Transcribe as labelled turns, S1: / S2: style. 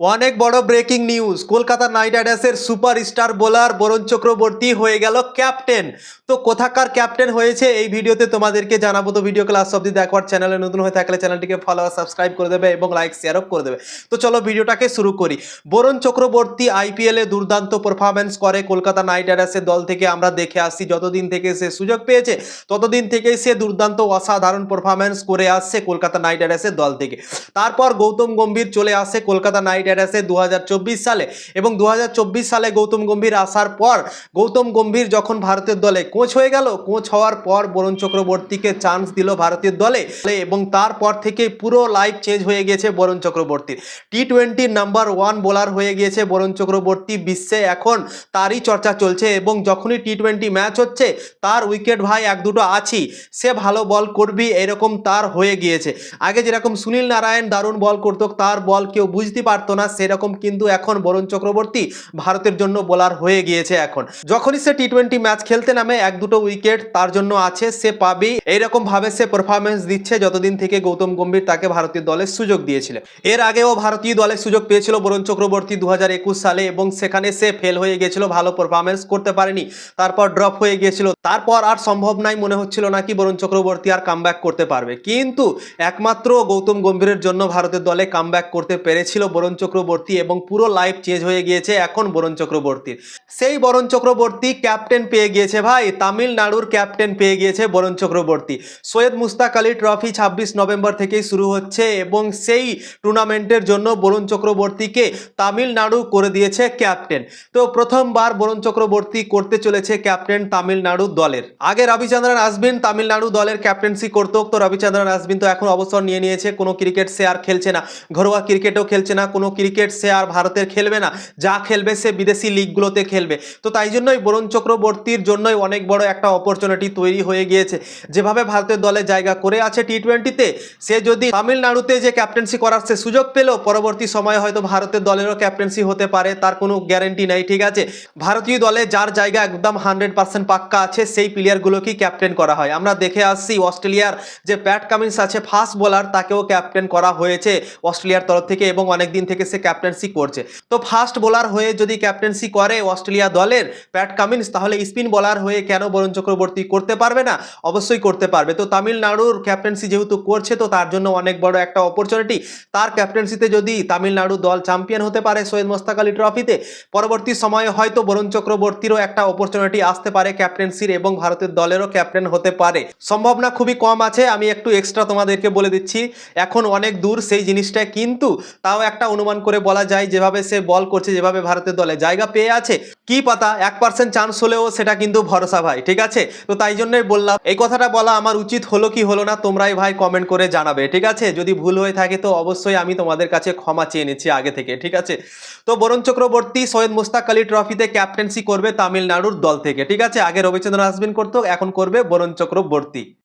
S1: অনেক বড় breaking news Kolkata night রাইডার্সের সুপারস্টার বোলার বরুণ চক্রবর্তী হয়ে গেল ক্যাপ্টেন তো কোথাকার ক্যাপ্টেন হয়েছে এই ভিডিওতে তোমাদেরকে জানাব। তো ভিডিও ক্লাস অব্দি দেখবার চ্যানেলে নতুন হয়ে থাকলে চ্যানেলটিকে ফলো সাবস্ক্রাইব করে দেবে এবং লাইক শেয়ারও করে দেবে। তো চলো ভিডিওটাকে শুরু করি। বরুণ চক্রবর্তী আইপিএলে দুর্দান্ত পারফরমেন্স করে কলকাতা নাইট রাইডার্সের দল থেকে। আমরা দেখে আসছি যতদিন থেকে সে সুযোগ পেয়েছে, ততদিন থেকেই সে দুর্দান্ত অসাধারণ পারফরমেন্স করে আসছে কলকাতা নাইট রাইডার্সের দল থেকে। তারপর গৌতম গম্ভীর চলে আসে কলকাতা নাইট রাইডার্সে দু সালে এবং দু হাজার চব্বিশ সালে গৌতম গম্ভীর আসার পর গৌতম গম্ভীর যখন ভারতের দলে কোচ হয়ে গেল, কোচ হওয়ার পর বরুণ চক্রবর্তীকে চান্স দিল ভারতের দলে এবং তারপর থেকে পুরো লাইফ চেঞ্জ হয়ে গেছে বরুণ চক্রবর্তীর। টি টোয়েন্টির নাম্বার ওয়ান বোলার হয়ে গিয়েছে বরুণ চক্রবর্তী বিশ্বে এখন তারই চর্চা চলছে এবং যখনই টি টোয়েন্টি ম্যাচ হচ্ছে তার উইকেট ভাই এক দুটো আছি, সে ভালো বল করবি এরকম তার হয়ে গিয়েছে। আগে যেরকম সুনীল নারায়ণ দারুণ বল করতো, তার বল কেউ বুঝতে পারতো না সেরকম কিন্তু এখন বরুণ চক্রবর্তী ভারতের জন্য বোলার হয়ে গিয়েছে এখন। যখনই সে টি টোয়েন্টি ম্যাচ খেলতে নামে, এক দুটো উইকেট তার জন্য আছে, সে পাবেই। এইরকম ভাবে সে পারফরমেন্স দিচ্ছে যতদিন থেকে গৌতম গম্ভীর তাকে ভারতীয় দলের সুযোগ দিয়েছিল। এর আগেও ভারতীয় দলের সুযোগ পেয়েছিল বরুণ চক্রবর্তী দু সালে এবং সেখানে সে ফেল হয়ে গিয়েছিল, ভালো পারফরমেন্স করতে পারেনি। তারপর ড্রপ হয়ে গিয়েছিল। তারপর আর সম্ভব নাই, মনে হচ্ছিল নাকি বরুণ চক্রবর্তী আর কামব্যাক করতে পারবে। কিন্তু একমাত্র গৌতম গম্ভীরের জন্য ভারতের দলে কামব্যাক করতে পেরেছিল বরুণ চক্রবর্তী এবং পুরো লাইফ চেঞ্জ হয়ে গিয়েছে এখন বরুণ চক্রবর্তীর সেই বরুণ চক্রবর্তী ক্যাপ্টেন পেয়ে গিয়েছে ভাই, তামিলনাড়ুর ক্যাপ্টেন পেয়ে গিয়েছে বরুণ চক্রবর্তী। সৈয়দ মুস্তাক আলী ট্রফি ছাব্বিশ নভেম্বর থেকেই শুরু হচ্ছে এবং সেই টুর্নামেন্টের জন্য বরুণ চক্রবর্তীকে তামিলনাড়ু করে দিয়েছে ক্যাপ্টেন তো প্রথমবার বরুণ চক্রবর্তী করতে চলেছে ক্যাপ্টেন তামিলনাড়ু দলের। আগে রবিচন্দ্রন আসবিন তামিলনাড়ু দলের ক্যাপ্টেন্সি করতো, তো রবিচন্দ্রন আসবিন তো এখন অবসর নিয়ে নিয়েছে, কোনো ক্রিকেট সে আর খেলছে না। ঘরোয়া ক্রিকেটও খেলছে না, কোনো ক্রিকেট সে আর ভারতের খেলবে না। যা খেলবে সে বিদেশি লিগগুলোতে খেলবে। তো তাই জন্যই বরুণ চক্রবর্তীর জন্যই অনেক বড় একটা অপরচুনিটি তৈরি হয়ে গিয়েছে। যেভাবে ভারতের দলে জায়গা করে আছে টি টোয়েন্টিতে সে যদি তামিলনাড়ুতে যে ক্যাপ্টেন্সি করার সে সুযোগ পেলেও পরবর্তী সময়ে হয়তো ভারতের দলেরও ক্যাপ্টেন্সি হতে পারে, তার কোনো গ্যারেন্টি নেই, ঠিক আছে? ভারতীয় দলে যার জায়গা একদম হান্ড্রেড পার্সেন্ট পাক্কা আছে, সেই প্লেয়ারগুলোকেই ক্যাপ্টেন করা হয়। আমরা দেখে আসছি অস্ট্রেলিয়ার যে প্যাট কামিন্স আছে ফাস্ট বোলার তাকেও ক্যাপ্টেন করা হয়েছে অস্ট্রেলিয়ার তরফ থেকে এবং অনেক দিন থেকে সে ক্যাপ্টেন্সি করছে। তো ফাস্ট বোলার হয়ে যদি ক্যাপ্টেন্সি করে অস্ট্রেলিয়া দলের প্যাট কামিন্স, তাহলে স্পিন বোলার হয়ে কেন বরুণ চক্রবর্তী করতে পারবে না? অবশ্যই করতে পারবে। তো তামিলনাড়ুর ক্যাপ্টেন্সি যেহেতু করছে, তো তার জন্য অনেক বড় একটা অপরচুনিটি তার ক্যাপ্টেন্সিতে যদি তামিলনাড়ু দল চ্যাম্পিয়ন হতে পারে সৈয়দ মোস্তাক আলী ট্রফিতে পরবর্তী সময়ে হয়তো বরুণ চক্রবর্তীরও একটা অপরচুনিটি আসতে পারে ক্যাপ্টেন্সির এবং ভারতের দলেরও ক্যাপ্টেন হতে পারে। সম্ভাবনা খুবই কম আছে, আমি একটু এক্সট্রা তোমাদেরকে বলে দিচ্ছি। এখন অনেক দূর সেই জিনিসটা কিন্তু তাও একটা অনুমান করে বলা যায়, যেভাবে সে বল করছে, যেভাবে ভারতের দলে জায়গা পেয়ে আছে, কি পাতা, এক পার্সেন্ট চান্স হলেও সেটা কিন্তু ভরসা ভাই, ঠিক আছে? তো তাই জন্যই বললাম, এই কথাটা বলা আমার উচিত হলো কি হলো না, তোমরাই ভাই কমেন্ট করে জানাবে, ঠিক আছে? যদি ভুল হয়ে থাকে তো অবশ্যই আমি তোমাদের কাছে ক্ষমা চেয়ে নিচ্ছি আগে থেকে, ঠিক আছে? তো বরুণ চক্রবর্তী, সৈয়দ মুস্তাক আলী ট্রফিতে ক্যাপ্টেন্সি করবে তামিলনাড়ুর দল থেকে, ঠিক আছে? আগে রবিচন্দ্রন আসবিন করতো, এখন করবে বরুণ চক্রবর্তী।